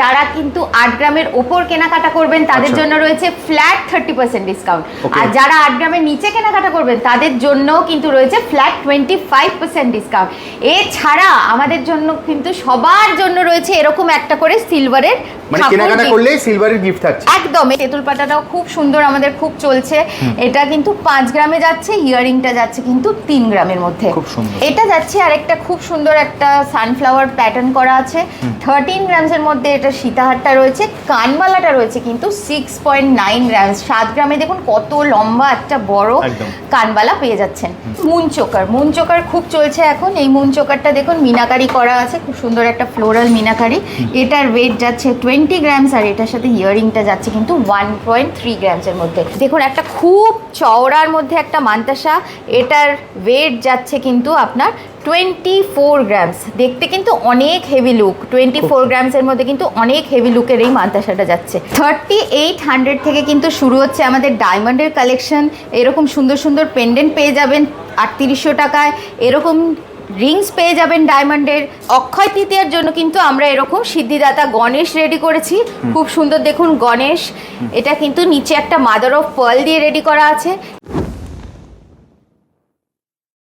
যারা কিন্তু আট গ্রামের ওপর কেনাকাটা করবেন তাদের আচ্ছা। জন্য রয়েছে ফ্ল্যাট থার্টি পার্সেন্ট ডিসকাউন্ট আর যারা আট গ্রামের নিচে কেনাকাটা করবেন তাদের জন্য কিন্তু রয়েছে flat twenty five percent discount এছাড়া আমাদের জন্য কিন্তু সবার জন্য রয়েছে এরকম একটা করে সিলভারের মানে কেনাকাটা করলেই সিলভারের গিফট থাকছে। একদম তেঁতুল পাতাটাও খুব সুন্দর আমাদের খুব চলছে। এটা কিন্তু পাঁচ গ্রামে যাচ্ছে ইয়ারিংটা যাচ্ছে কিন্তু তিন গ্রামের মধ্যে। খুব সুন্দর। এটা যাচ্ছে আরেকটা খুব সুন্দর একটা সানফ্লাওয়ার প্যাটার্ন করা আছে। থার্টিন গ্রামসের মধ্যে এটা সীতাহারটা রয়েছে কানবালাটা রয়েছে কিন্তু সিক্স পয়েন্ট নাইন গ্রামস সাত গ্রামে দেখুন কত লম্বা একটা বড়। কানবালা পেয়ে যাচ্ছেন। মুন চোকার মুন চোকার খুব চলছে এখন। এই মুন চোকারটা দেখুন মিনাকারি করা আছে খুব সুন্দর একটা ফ্লোরাল মিনাকারি। এটার ওয়েট যাচ্ছে টোয়েন্টি গ্রামস আর এটার সাথে ইয়ারিংটা যাচ্ছে কিন্তু ওয়ান পয়েন্ট থ্রি গ্রামসের মধ্যে। দেখুন একটা খুব চওড়ার মধ্যে একটা মান্তাসা এটার ওয়েট যাচ্ছে কিন্তু আপনার টোয়েন্টি ফোর গ্রামস দেখতে কিন্তু অনেক হেভি লুক টোয়েন্টি ফোর গ্রামসের মধ্যে কিন্তু অনেক হেভি লুকের এই মান্তাসাটা যাচ্ছে। থার্টি এইট হান্ড্রেড থেকে কিন্তু শুরু হচ্ছে আমাদের ডায়মন্ডের কালেকশন এরকম সুন্দর সুন্দর পেন্ডেন্ট পেয়ে যাবেন আটত্রিশশো টাকায়। এরকম রিংস পেয়ে যাবেন ডায়মন্ডের। অক্ষয় তৃতীয়ার জন্য কিন্তু আমরা এরকম সিদ্ধিদাতা গণেশ রেডি করেছি। খুব সুন্দর দেখুন গণেশ। এটা কিন্তু নিচে একটা মাদার অফ পার্ল দিয়ে রেডি করা আছে।